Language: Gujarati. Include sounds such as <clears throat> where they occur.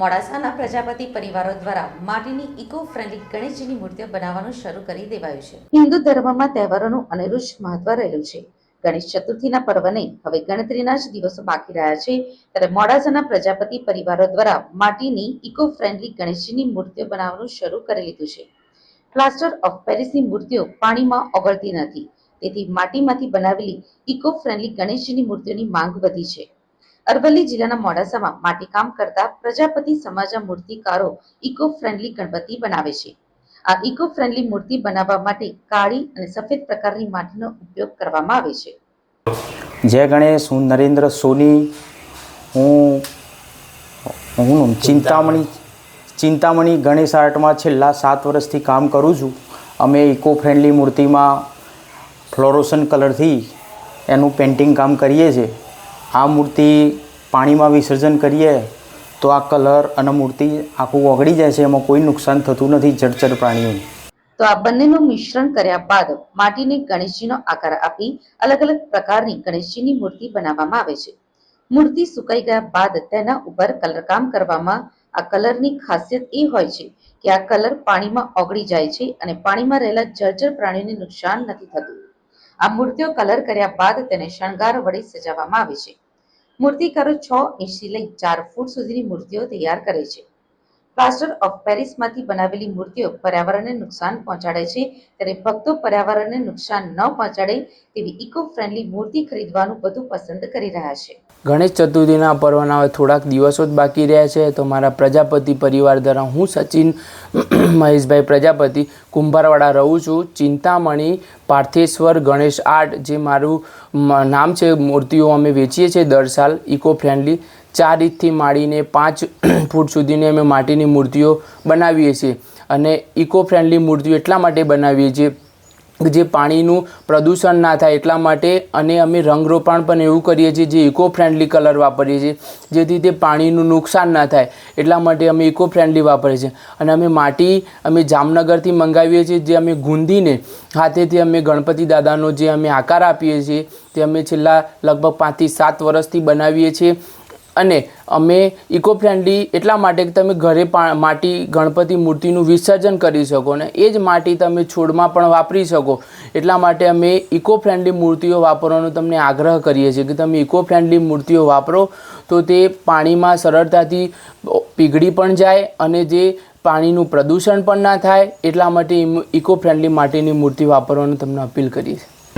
મોડાસાના પ્રજાપતિ પરિવારો દ્વારા માટીની ઇકો ફ્રેન્ડલી ગણેશજીની મૂર્તિઓ બનાવવાનું શરૂ કરી દેવાયું છે. હિન્દુ ધર્મમાં તહેવારોનું અનેરું મહત્વ રહેલું છે. ગણેશ ચતુર્થીના પર્વને હવે ગણતરીના જ દિવસો બાકી રહ્યા છે. ત્યારે મોડાસાના પ્રજાપતિ પરિવારો દ્વારા માટીની ઇકો ફ્રેન્ડલી ગણેશજીની મૂર્તિઓ બનાવવાનું શરૂ કરી લીધું છે. પ્લાસ્ટર ઓફ પેરિસની મૂર્તિઓ પાણીમાં ઓગળતી નથી. તેથી માટીમાંથી બનાવેલી ઇકો ફ્રેન્ડલી ગણેશજીની મૂર્તિઓની માંગ વધી છે. અરવલ્લી જિલ્લાના મોડાસામાં માટીકામ કરતા પ્રજાપતિ સમાજના મૂર્તિકારો ઇકો ફ્રેન્ડલી ગણપતિ બનાવે છે. આ ઇકો ફ્રેન્ડલી મૂર્તિ બનાવવા માટે કાળી અને સફેદ પ્રકારની માટીનો ઉપયોગ કરવામાં આવે છે. જય ગણેશ, હું નરેન્દ્ર સોની, હું હું ચિંતામણી ચિંતામણી ગણેશ આર્ટમાં છેલ્લા સાત વર્ષથી કામ કરું છું. અમે ઇકો ફ્રેન્ડલી મૂર્તિમાં ફ્લોરોસન કલરથી એનું પેઇન્ટિંગ કામ કરીએ છીએ. આ મૂર્તિ પાણીમાં વિસર્જન કરીએ તો આ કલર અને મૂર્તિ આખું ઓગળી જાય છે, એમાં કોઈ નુકસાન થતું નથી જળચર પ્રાણીઓને. તો આ બંનેનું મિશ્રણ કર્યા બાદ માટીને ગણેશજીનો આકાર આપી અલગ અલગ પ્રકારની ગણેશજીની મૂર્તિ બનાવવામાં આવે છે. મૂર્તિ સુકાઈ ગયા બાદ તેના ઉપર કલરકામ કરવામાં આ કલરની ખાસિયત એ હોય છે કે આ કલર પાણીમાં ઓગળી જાય છે અને પાણીમાં રહેલા જળચર પ્રાણીઓને નુકસાન નથી થતું. આ મૂર્તિઓ કલર કર્યા બાદ તેને શણગાર વડે સજાવવામાં આવે છે. મૂર્તિકારો છ ઇંચથી લઈ ચાર ફૂટ સુધીની મૂર્તિઓ તૈયાર કરે છે. પ્લાસ્ટર ઓફ પેરિસમાંથી બનાવેલી મૂર્તિઓ પર્યાવરણને નુકસાન પહોંચાડે છે. ત્યારે ભક્તો પર્યાવરણને નુકસાન ન પહોંચાડે તેવી ઇકો ફ્રેન્ડલી મૂર્તિ ખરીદવાનું વધુ પસંદ કરી રહ્યા છે. ગણેશ ચતુર્થીના પર્વના હવે થોડાક દિવસો જ બાકી રહ્યા છે. તો મારા પ્રજાપતિ પરિવાર દ્વારા હું સચિન, મહેશભાઈ પ્રજાપતિ, કુંભારવાડા રહું છું. ચિંતામણી, પાર્થેશ્વર, ગણેશ આર્ટ, જે મારું નામ છે, મૂર્તિઓ અમે વેચીએ છીએ દર સાલ ઇકો ફ્રેન્ડલી ચાર ઇંચથી માંડીને પાંચ <clears throat> ફૂટ સુધીની અમે માટીની મૂર્તિઓ બનાવીએ છીએ અને ઇકો ફ્રેન્ડલી મૂર્તિઓ એટલા માટે બનાવીએ છીએ જે પાણીનું પ્રદૂષણ ના થાય એટલા માટે અને અમે રંગરોપાણ પણ એવું કરીએ છીએ જે ઇકો ફ્રેન્ડલી કલર વાપરીએ છીએ, જેથી તે પાણીનું નુકસાન ના થાય એટલા માટે અમે ઇકો ફ્રેન્ડલી વાપરીએ છીએ. અને અમે માટી અમે જામનગરથી મંગાવીએ છીએ, જે અમે ગુંદીને હાથેથી અમે ગણપતિ દાદાનો જે અમે આકાર આપીએ છીએ, તે અમે છેલ્લા લગભગ પાંચથી સાત વર્ષથી બનાવીએ છીએ. અને અમે ઇકો ફ્રેન્ડલી એટલા માટે કે તમે ઘરે માટી, ગણપતિ મૂર્તિનું વિસર્જન કરી શકો ને એ જ માટી તમે છોડમાં પણ વાપરી શકો. એટલા માટે અમે ઇકો ફ્રેન્ડલી મૂર્તિઓ વાપરવાનો તમને આગ્રહ કરીએ છીએ કે તમે ઇકો ફ્રેન્ડલી મૂર્તિઓ વાપરો તો તે પાણીમાં સરળતાથી પીગળી પણ જાય અને જે પાણીનું પ્રદૂષણ પણ ના થાય એટલા માટે ઇકો ફ્રેન્ડલી માટીની મૂર્તિ વાપરવાનું તમને અપીલ કરીએ છીએ.